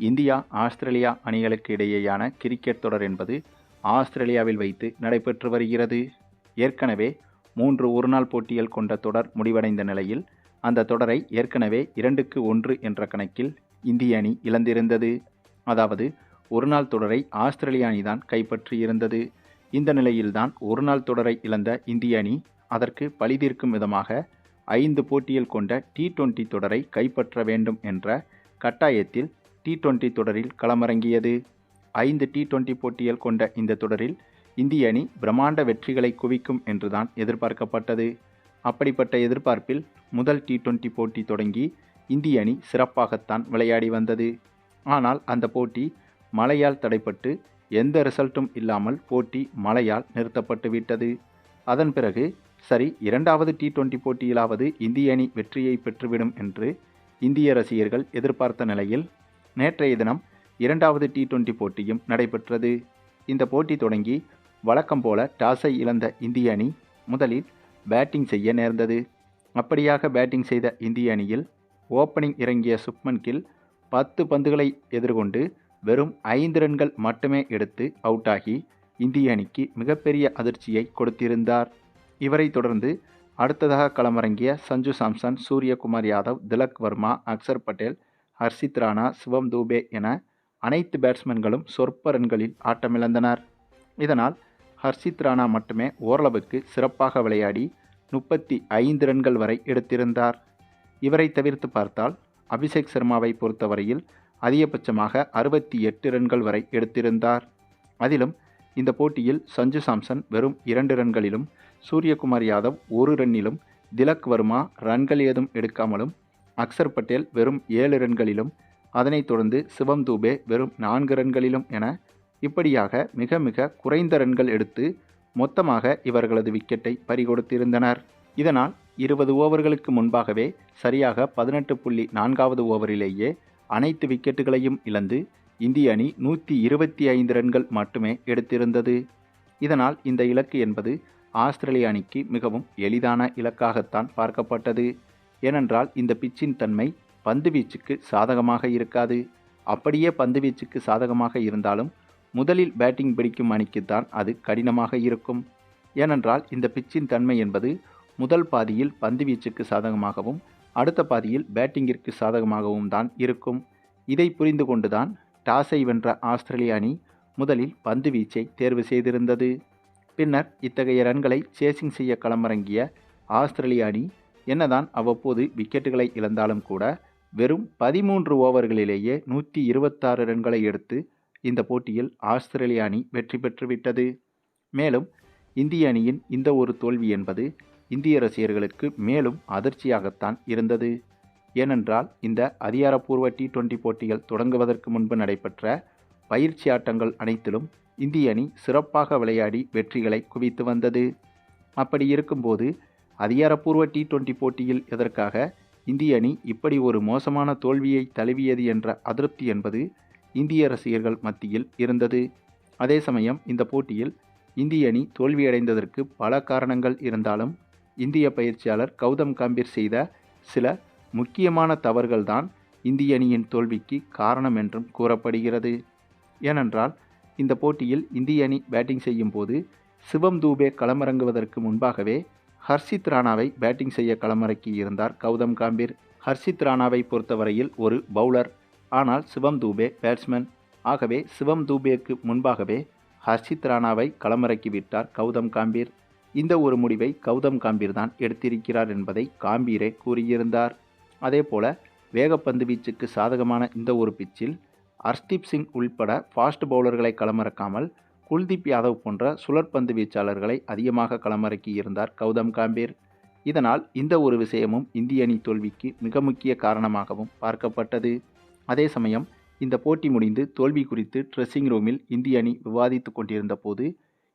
India Australia அணிகளுக்கு இடையேயான cricket தொடர் என்பது ஆஸ்திரேலியாவில் வைத்து நடைபெற்று வருகிறது. ஏற்கனவே மூன்று ஒருநாள் போட்டிகள் கொண்ட தொடர் முடிவடைந்த நிலையில் அந்த தொடரை ஏற்கனவே இரண்டுக்கு ஒன்று என்ற கணக்கில் இந்திய அணி இழந்திருந்தது. அதாவது ஒருநாள் தொடரை ஆஸ்திரேலிய அணிதான் கைப்பற்றியிருந்தது இந்த நிலையில்தான் ஒருநாள் தொடரை இழந்த இந்திய அணி அதற்கு பழிதீர்க்கும் விதமாக ஐந்து போட்டியில் கொண்ட டி டுவெண்டி தொடரை கைப்பற்ற வேண்டும் என்ற கட்டாயத்தில் டி டுவெண்டி தொடரில் களமிறங்கியது. ஐந்து டி டுவெண்டி போட்டிகள் கொண்ட இந்த தொடரில் இந்திய அணி பிரம்மாண்ட வெற்றிகளை குவிக்கும் என்றுதான் எதிர்பார்க்கப்பட்டது. அப்படிப்பட்ட எதிர்பார்ப்பில் முதல் டி டுவெண்டி போட்டி தொடங்கி இந்திய அணி சிறப்பாகத்தான் விளையாடி வந்தது. ஆனால் அந்த போட்டி மழையால் தடைப்பட்டு எந்த ரிசல்ட்டும் இல்லாமல் போட்டி மழையால் நிறுத்தப்பட்டு விட்டது. அதன் பிறகு சரி இரண்டாவது டி டுவெண்டி போட்டியிலாவது இந்திய அணி வெற்றியை பெற்றுவிடும் என்று இந்திய ரசிகர்கள் எதிர்பார்த்த நிலையில் நேற்றைய தினம் இரண்டாவது டி டுவெண்டி போட்டியும் நடைபெற்றது. இந்த போட்டி தொடங்கி வழக்கம் போல டாஸை இழந்த இந்திய அணி முதலில் பேட்டிங் செய்ய நேர்ந்தது. அப்படியாக பேட்டிங் செய்த இந்திய அணியில் ஓப்பனிங் இறங்கிய சுப்மன் கில் பத்து பந்துகளை எதிர்கொண்டு வெறும் ஐந்து ரன்கள் மட்டுமே எடுத்து அவுட் ஆகி இந்திய அணிக்கு மிகப்பெரிய அதிர்ச்சியை கொடுத்திருந்தார். இவரை தொடர்ந்து அடுத்ததாக களமிறங்கிய சஞ்சு சாம்சன் சூரியகுமார் யாதவ் திலக் வர்மா அக்சர் பட்டேல் ஹர்ஷித் ராணா சிவம் தூபே என அனைத்து பேட்ஸ்மேன்களும் சொற்ப ரன்களில் ஆட்டமிழந்தனர். இதனால் ஹர்ஷித் ராணா மட்டுமே ஓரளவுக்கு சிறப்பாக விளையாடி முப்பத்தி ஐந்து ரன்கள் வரை எடுத்திருந்தார். இவரை தவிர்த்து பார்த்தால் அபிஷேக் சர்மாவை பொறுத்தவரையில் அதிகபட்சமாக அறுபத்தி எட்டு ரன்கள் வரை எடுத்திருந்தார். அதிலும் இந்த போட்டியில் சஞ்சு சாம்சன் வெறும் இரண்டு ரன்களிலும் சூரியகுமார் யாதவ் ஒரு ரன்னிலும் திலக் வர்மா ரன்கள் ஏதும் எடுக்காமலும் அக்சர் பட்டேல் வெறும் ஏழு ரன்களிலும் அதனைத் தொடர்ந்து சிவம் தூபே வெறும் நான்கு ரன்களிலும் என இப்படியாக மிக மிக குறைந்த ரன்கள் எடுத்து மொத்தமாக இவர்களது விக்கெட்டை பறிகொடுத்திருந்தனர். இதனால் இருபது ஓவர்களுக்கு முன்பாகவே சரியாக பதினெட்டு புள்ளி நான்காவது ஓவரிலேயே அனைத்து விக்கெட்டுகளையும் இழந்து இந்திய அணி நூற்றி இருபத்தி ஐந்து ரன்கள் மட்டுமே எடுத்திருந்தது. இதனால் இந்த இலக்கு என்பது ஆஸ்திரேலிய அணிக்கு மிகவும் எளிதான இலக்காகத்தான் பார்க்கப்பட்டது. ஏனென்றால் இந்த பிச்சின் தன்மை பந்துவீச்சுக்கு சாதகமாக இருக்காது. அப்படியே பந்துவீச்சுக்கு சாதகமாக இருந்தாலும் முதலில் பேட்டிங் பிடிக்கும் அணிக்குத்தான் அது கடினமாக இருக்கும். ஏனென்றால் இந்த பிச்சின் தன்மை என்பது முதல் பாதியில் பந்துவீச்சுக்கு சாதகமாகவும் அடுத்த பாதியில் பேட்டிங்கிற்கு சாதகமாகவும் தான் இருக்கும். இதை புரிந்து கொண்டுதான் டாஸை வென்ற ஆஸ்திரேலிய அணி முதலில் பந்து வீச்சை தேர்வு செய்திருந்தது. பின்னர் இத்தகைய ரன்களை சேசிங் செய்ய களமிறங்கிய ஆஸ்திரேலிய அணி என்னதான் அவ்வப்போது விக்கெட்டுகளை இழந்தாலும் கூட வெறும் பதிமூன்று ஓவர்களிலேயே நூற்றி இருபத்தாறு ரன்களை எடுத்து இந்த போட்டியில் ஆஸ்திரேலிய அணி வெற்றி பெற்றுவிட்டது மேலும் இந்திய அணியின் இந்த ஒரு தோல்வி என்பது இந்திய ரசிகர்களுக்கு மேலும் அதிர்ச்சியாகத்தான் இருந்தது. ஏனென்றால் இந்த அதிகாரப்பூர்வ டி டுவெண்டி போட்டிகள் தொடங்குவதற்கு முன்பு நடைபெற்ற பயிற்சி ஆட்டங்கள் அனைத்திலும் இந்திய அணி சிறப்பாக விளையாடி வெற்றிகளை குவித்து வந்தது. அப்படி இருக்கும்போது அதிகாரப்பூர்வ டி டுவெண்டி போட்டியில் எதற்காக இந்திய அணி இப்படி ஒரு மோசமான தோல்வியை தழுவியது என்ற அதிருப்தி என்பது இந்திய ரசிகர்கள் மத்தியில் இருந்தது. அதே சமயம் இந்த போட்டியில் இந்திய அணி தோல்வியடைந்ததற்கு பல காரணங்கள் இருந்தாலும் இந்திய பயிற்சியாளர் கௌதம் கம்பீர் செய்த சில முக்கியமான தவறுகள்தான் இந்திய அணியின் தோல்விக்கு காரணம் என்றும் கூறப்படுகிறது. ஏனென்றால் இந்த போட்டியில் இந்திய அணி பேட்டிங் செய்யும் போது சிவம் தூபே களமிறங்குவதற்கு முன்பாகவே ஹர்ஷித் ராணாவை பேட்டிங் செய்ய களமிறக்கி இருந்தார் கௌதம் காம்பீர். ஹர்ஷித் ராணாவை பொறுத்தவரையில் ஒரு பவுலர். ஆனால் சிவம் தூபே பேட்ஸ்மேன். ஆகவே சிவம் தூபேக்கு முன்பாகவே ஹர்ஷித் ராணாவை களமிறக்கிவிட்டார் கௌதம் காம்பீர். இந்த ஒரு முடிவை கௌதம் காம்பீர் தான் எடுத்திருக்கிறார் என்பதை காம்பீரே கூறியிருந்தார். அதேபோல வேகப்பந்து வீச்சுக்கு சாதகமான இந்த ஒரு பிச்சில் அர்ஷ்தீப் சிங் உள்பட ஃபாஸ்ட் பவுலர்களை களமிறக்காமல் குல்தீப் யாதவ் போன்ற சுழற்பந்து வீச்சாளர்களை அதிகமாக களமிறக்கி இருந்தார் கௌதம் காம்பீர். இதனால் இந்த ஒரு விஷயமும் இந்திய அணி தோல்விக்கு மிக முக்கிய காரணமாகவும் பார்க்கப்பட்டது. அதே சமயம் இந்த போட்டி முடிந்து தோல்வி குறித்து ட்ரெஸ்ஸிங் ரூமில் இந்திய அணி விவாதித்து கொண்டிருந்த போது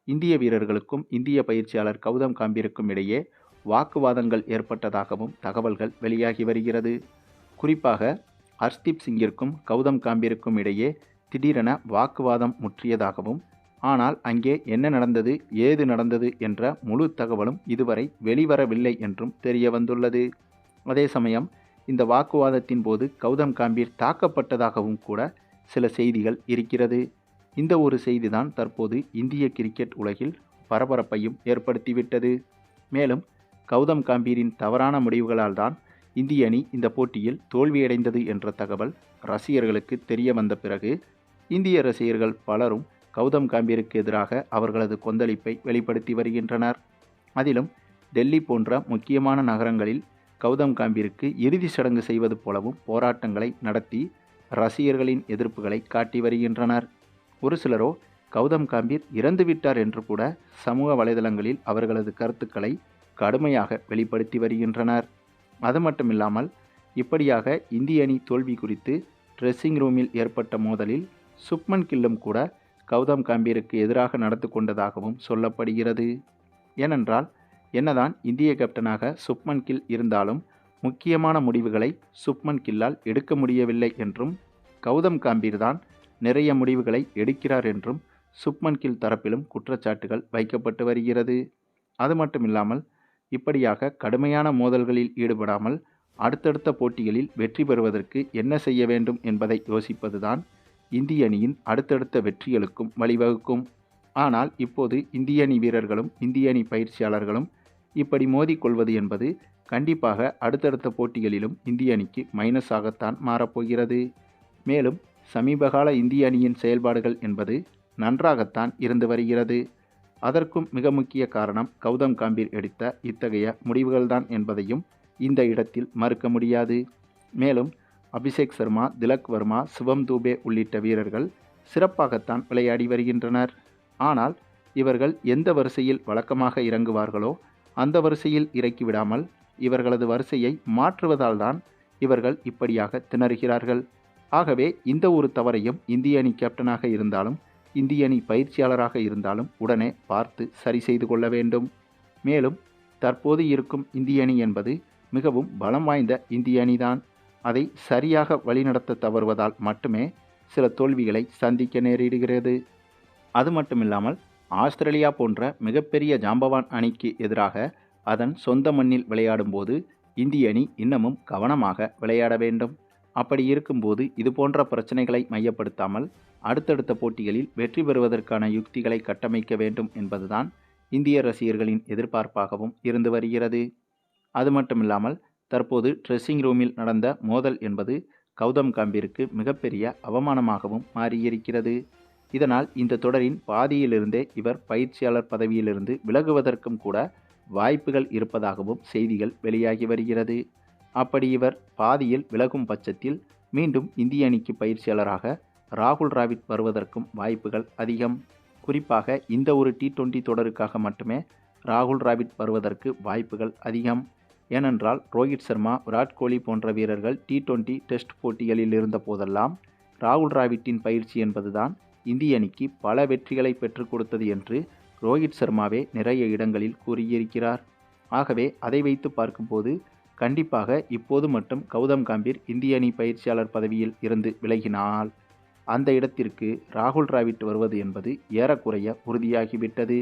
இந்திய வீரர்களுக்கும் இந்திய பயிற்சியாளர் கௌதம் காம்பீருக்கும் இடையே வாக்குவாதங்கள் ஏற்பட்டதாகவும் தகவல்கள் வெளியாகி வருகிறது. குறிப்பாக ஹர்ஷ்தீப் சிங்கிற்கும் கௌதம் காம்பீருக்கும் இடையே திடீரென வாக்குவாதம் முற்றியதாகவும் ஆனால் அங்கே என்ன நடந்தது ஏது நடந்தது என்ற முழு தகவலும் இதுவரை வெளிவரவில்லை என்றும் தெரிய வந்துள்ளது அதே சமயம் இந்த வாக்குவாதத்தின் போது கௌதம் காம்பீர் தாக்கப்பட்டதாகவும் கூட சில செய்திகள் இருக்கிறது. இந்த ஒரு செய்திதான் தற்போது இந்திய கிரிக்கெட் உலகில் பரபரப்பையும் ஏற்படுத்திவிட்டது. மேலும் கௌதம் காம்பீரின் தவறான முடிவுகளால் தான் இந்திய அணி இந்த போட்டியில் தோல்வியடைந்தது என்ற தகவல் ரசிகர்களுக்கு தெரிய வந்த பிறகு இந்திய ரசிகர்கள் பலரும் கௌதம் காம்பீருக்கு எதிராக அவர்களது கொந்தளிப்பை வெளிப்படுத்தி வருகின்றனர். அதிலும் டெல்லி போன்ற முக்கியமான நகரங்களில் கௌதம் காம்பீருக்கு இறுதி சடங்கு செய்வது போலவும் போராட்டங்களை நடத்தி ரசிகர்களின் எதிர்ப்புகளை காட்டி வருகின்றனர். ஒரு சிலரோ கௌதம் காம்பீர் இறந்துவிட்டார் என்று கூட சமூக வலைதளங்களில் அவர்களது கருத்துக்களை கடுமையாக வெளிப்படுத்தி வருகின்றனர். அது மட்டுமில்லாமல் இப்படியாக இந்திய அணி தோல்வி குறித்து ட்ரெஸ்ஸிங் ரூமில் ஏற்பட்ட மோதலில் சுப்மன் கில்லும் கூட கௌதம் காம்பீருக்கு எதிராக நடந்து கொண்டதாகவும் சொல்லப்படுகிறது. ஏனென்றால் என்னதான் இந்திய கேப்டனாக சுப்மன் கில் இருந்தாலும் முக்கியமான முடிவுகளை சுப்மன் கில்லால் எடுக்க முடியவில்லை என்றும் கௌதம் காம்பீர் தான் நிறைய முடிவுகளை எடுக்கிறார் என்றும் சுப்மன் கில் தரப்பிலும் குற்றச்சாட்டுகள் வைக்கப்பட்டு வருகிறது. அது மட்டுமில்லாமல் இப்படியாக கடுமையான மோதல்களில் ஈடுபடாமல் அடுத்தடுத்த போட்டிகளில் வெற்றி பெறுவதற்கு என்ன செய்ய வேண்டும் என்பதை யோசிப்பதுதான் இந்திய அணியின் அடுத்தடுத்த வெற்றிகளுக்கும் வழிவகுக்கும். ஆனால் இப்போது இந்திய அணி வீரர்களும் இந்திய அணி பயிற்சியாளர்களும் இப்படி மோதிக்கொள்வது என்பது கண்டிப்பாக அடுத்தடுத்த போட்டிகளிலும் இந்திய அணிக்கு மைனஸாகத்தான் மாறப்போகிறது. மேலும் சமீபகால இந்திய அணியின் செயல்பாடுகள் என்பது நன்றாகத்தான் இருந்து வருகிறது. அதற்கும் மிக முக்கிய காரணம் கௌதம் காம்பீர் எடுத்த இத்தகைய முடிவுகள்தான் என்பதையும் இந்த இடத்தில் மறுக்க முடியாது. மேலும் அபிஷேக் சர்மா திலக் வர்மா சிவம் தூபே உள்ளிட்ட வீரர்கள் சிறப்பாகத்தான் விளையாடி வருகின்றனர். ஆனால் இவர்கள் எந்த வரிசையில் வழக்கமாக இறங்குவார்களோ அந்த வரிசையில் இறக்கிவிடாமல் இவர்களது வரிசையை மாற்றுவதால் தான் இவர்கள் இப்படியாக திணறுகிறார்கள். ஆகவே இந்த ஒரு தவறையும் இந்திய அணி கேப்டனாக இருந்தாலும் இந்திய அணி பயிற்சியாளராக இருந்தாலும் உடனே பார்த்து சரி செய்து கொள்ள வேண்டும். மேலும் தற்போது இருக்கும் இந்திய அணி என்பது மிகவும் பலம் வாய்ந்த இந்திய அணிதான். அதை சரியாக வழிநடத்த தவறுவதால் மட்டுமே சில தோல்விகளை சந்திக்க நேரிடுகிறது. அது மட்டுமில்லாமல் ஆஸ்திரேலியா போன்ற மிகப்பெரிய ஜாம்பவான் அணிக்கு எதிராக அதன் சொந்த மண்ணில் விளையாடும்போது இந்திய அணி இன்னமும் கவனமாக விளையாட வேண்டும். அப்படி இருக்கும்போது இது போன்ற பிரச்சனைகளை மையப்படுத்தாமல் அடுத்தடுத்த போட்டிகளில் வெற்றி பெறுவதற்கான யுக்திகளை கட்டமைக்க வேண்டும் என்பதுதான் இந்திய ரசிகர்களின் எதிர்பார்ப்பாகவும் இருந்து வருகிறது. அது மட்டுமில்லாமல் தற்போது ட்ரெஸ்ஸிங் ரூமில் நடந்த மோதல் என்பது கௌதம் காம்பீருக்கு மிகப்பெரிய அவமானமாகவும் மாறியிருக்கிறது. இதனால் இந்த தொடரின் பாதியிலிருந்தே இவர் பயிற்சியாளர் பதவியிலிருந்து விலகுவதற்கும் கூட வாய்ப்புகள் இருப்பதாகவும் செய்திகள் வெளியாகி வருகிறது. அப்படி இவர் பாதியில் விலகும் பட்சத்தில் மீண்டும் இந்திய அணிக்கு பயிற்சியாளராக ராகுல் டிராவிட் வருவதற்கும் வாய்ப்புகள் அதிகம். குறிப்பாக இந்த ஒரு டி டுவெண்ட்டி தொடருக்காக மட்டுமே ராகுல் டிராவிட் வருவதற்கு வாய்ப்புகள் அதிகம். ஏனென்றால் ரோஹித் சர்மா விராட் கோலி போன்ற வீரர்கள் டி டுவெண்ட்டி டெஸ்ட் போட்டிகளில் இருந்த போதெல்லாம் ராகுல் டிராவிட்டின் பயிற்சி என்பதுதான் இந்திய அணிக்கு பல வெற்றிகளை பெற்றுக் கொடுத்தது என்று ரோஹித் சர்மாவே நிறைய இடங்களில் கூறியிருக்கிறார். ஆகவே அதை வைத்து பார்க்கும்போது கண்டிப்பாக இப்போது மட்டும் கௌதம் காம்பீர் இந்திய அணி பயிற்சியாளர் பதவியில் இருந்து விலகினால் அந்த இடத்திற்கு ராகுல் டிராவிட் வருவது என்பது ஏறக்குறைய உறுதியாகிவிட்டது.